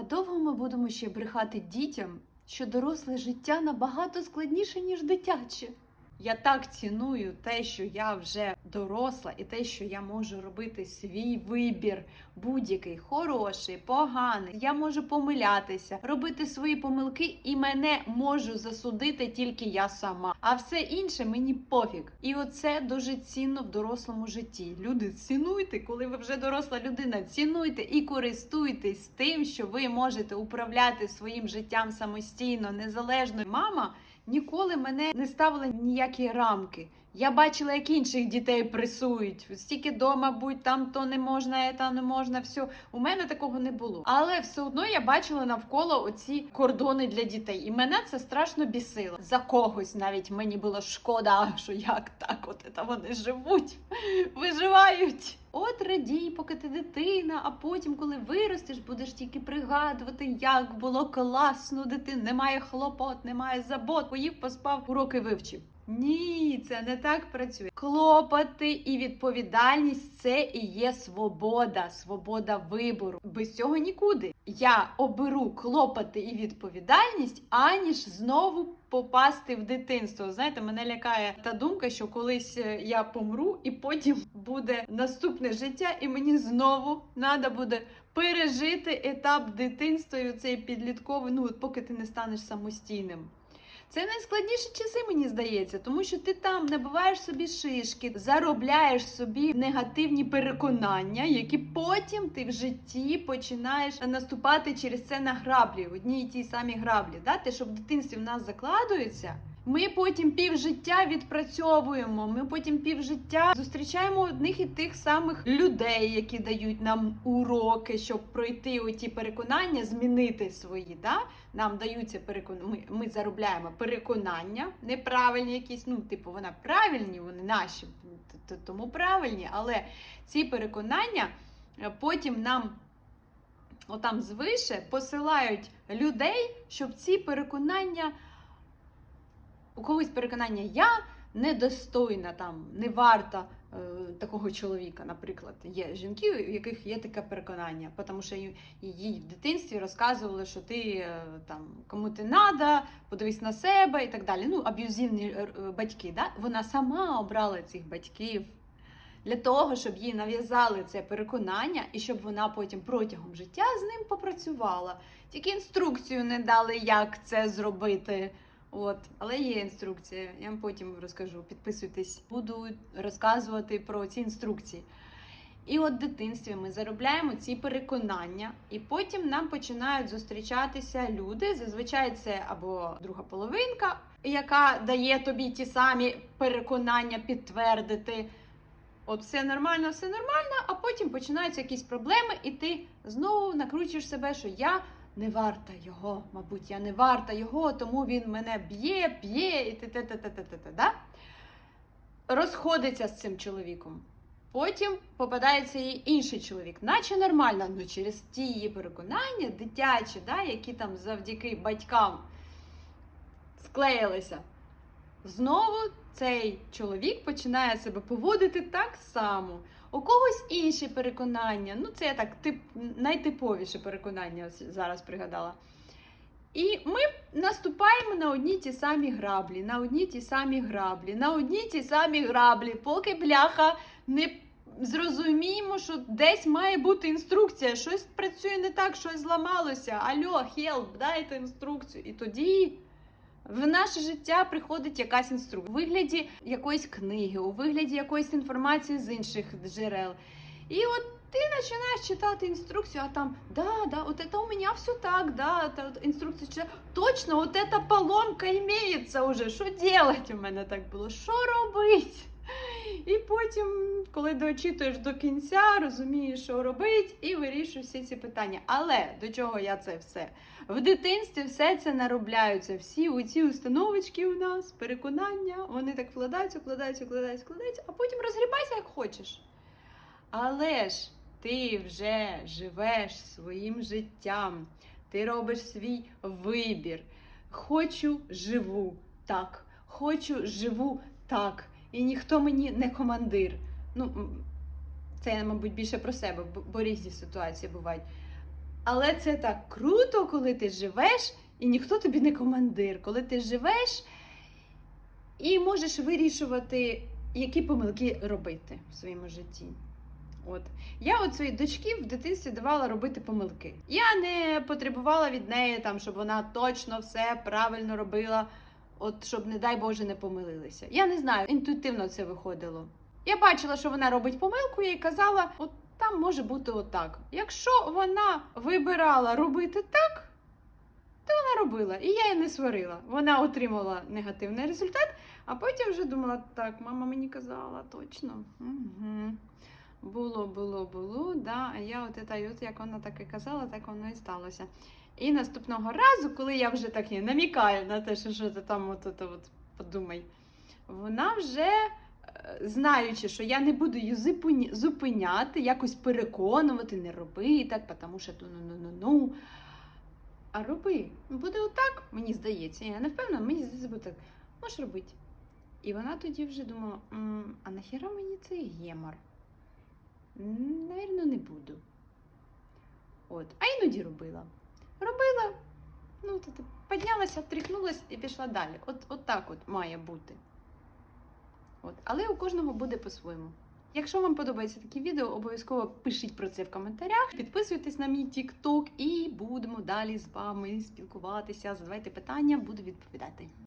А довго ми будемо ще брехати дітям, що доросле життя набагато складніше, ніж дитяче. Я так ціную те, що я вже доросла, і те, що я можу робити свій вибір, будь-який хороший, поганий. Я можу помилятися, робити свої помилки, і мене можу засудити тільки я сама. А все інше мені пофіг. І оце дуже цінно в дорослому житті. Люди, цінуйте, коли ви вже доросла людина, цінуйте і користуйтесь тим, що ви можете управляти своїм життям самостійно, незалежно. Мама ніколи мене не ставила ніякі рамки. Я бачила, як інших дітей пресують. Стільки дома будь, там то не можна, та не можна, все. У мене такого не було. Але все одно я бачила навколо оці кордони для дітей. І мене це страшно бісило. За когось навіть мені було шкода, що як так, от це вони живуть, виживають. От радій, поки ти дитина, а потім, коли виростеш, будеш тільки пригадувати, як було класно, дитин. Немає хлопот, немає забот. Поїв, поспав, уроки вивчив. Ні, це не так працює. Клопоти і відповідальність це і є свобода, свобода вибору. Без цього нікуди. Я оберу клопоти і відповідальність, аніж знову попасти в дитинство. Знаєте, мене лякає та думка, що колись е, я помру, і потім буде наступне життя, і мені знову треба буде пережити етап дитинства і цей підлітковий, ну поки ти не станеш самостійним. Це найскладніші часи, мені здається, тому що ти там набиваєш собі шишки, заробляєш собі негативні переконання, які потім ти в житті починаєш наступати через це на граблі, одні й ті самі граблі. Да? Те, що в дитинстві в нас закладується. Ми потім півжиття відпрацьовуємо. Ми потім півжиття зустрічаємо одних і тих самих людей, які дають нам уроки, щоб пройти оті переконання, змінити свої. Да? Нам даються переконання. Ми, ми заробляємо переконання, неправильні якісь. Ну, типу, вони правильні, вони наші, тому правильні. Але ці переконання е, потім нам. Отам звише посилають людей, щоб ці переконання у когось переконання я недостойна, там, не варта е, такого чоловіка, наприклад. Є жінки, у яких є таке переконання, тому що їй- в дитинстві розказували, що ти е, там кому ти надо, подивись на себе і так далі. Ну, аб'юзивні е, е, батьки. Да? Вона сама обрала цих батьків. Для того, щоб їй нав'язали це переконання, і щоб вона потім протягом життя з ним попрацювала. Тільки інструкцію не дали, як це зробити. От, але є інструкція. Я вам потім розкажу. Підписуйтесь, буду розказувати про ці інструкції. І от в дитинстві ми заробляємо ці переконання, і потім нам починають зустрічатися люди. Зазвичай це або друга половинка, яка дає тобі ті самі переконання підтвердити. От все нормально, все нормально, а потім починаються якісь проблеми, і ти знову накручуєш себе, що я не варта його, мабуть, я не варта його, тому він мене б'є, б'є і те-те-те-те-те-те, да? Розходиться з цим чоловіком. Потім попадається їй інший чоловік, наче нормально, але через ті її переконання, дитячі, да, які там завдяки батькам склеїлися. Знову цей чоловік починає себе поводити так само. У когось інші переконання. Ну, це я так тип, найтиповіше переконання зараз пригадала. І ми наступаємо на одні ті самі граблі, на одні ті самі граблі, на одні ті самі граблі, поки бляха не зрозуміємо, що десь має бути інструкція, щось працює не так, щось зламалося. Альо, хелп, дайте інструкцію. І тоді в наше життя приходить якась інструкція у вигляді якоїсь книги, у вигляді якоїсь інформації з інших джерел. І от ти починаєш читати інструкцію, а там да, да, от это у мене все так, да, та, от інструкцію читаю. Точно, от эта поломка имеется уже. Що делать? У мене так було. Що робить? І потім, коли дочитуєш до кінця, розумієш, що робить, і вирішуєш всі ці питання. Але до чого я це все? В дитинстві все це наробляються. Всі оці установочки у нас, переконання, вони так вкладаються, вкладаються, вкладаються, вкладаються, а потім розгрібайся як хочеш. Але ж ти вже живеш своїм життям, ти робиш свій вибір. Хочу, живу так, хочу, живу так. І ніхто мені не командир. Ну, це я, мабуть, більше про себе, бо- різні ситуації бувають. Але це так круто, коли ти живеш і ніхто тобі не командир. Коли ти живеш і можеш вирішувати, які помилки робити в своєму житті. От я от своїй дочці в дитинстві давала робити помилки. Я не потребувала від неї там, щоб вона точно все правильно робила, от щоб, не дай Боже, не помилилися. Я не знаю, інтуїтивно це виходило. Я бачила, що вона робить помилку, я їй казала, от там може бути отак. Якщо вона вибирала робити так, то вона робила. І я її не сварила. Вона отримала негативний результат, а потім вже думала, так, мама мені казала, точно. Угу. Було, було, було, да. А я от, от як вона так і казала, так воно і сталося. І наступного разу, коли я вже так їй намікаю на те, що, що ти там от, от, от, подумай, вона вже, е, знаючи, що я не буду її зупиня- зупиняти, якось переконувати, не роби так, тому що ну-ну-ну-ну. А роби. Буде отак, мені здається. Я не впевнена, мені здається, буде так. Можеш робити. І вона тоді вже думала: «М, а нахіра мені цей гемор? Навірно, не буду. От. А іноді робила. Робила, ну, піднялася, тріхнулася і пішла далі. От, от так от має бути. От. Але у кожного буде по-своєму. Якщо вам подобається такі відео, обов'язково пишіть про це в коментарях. Підписуйтесь на мій TikTok і будемо далі з вами спілкуватися. Задавайте питання, буду відповідати.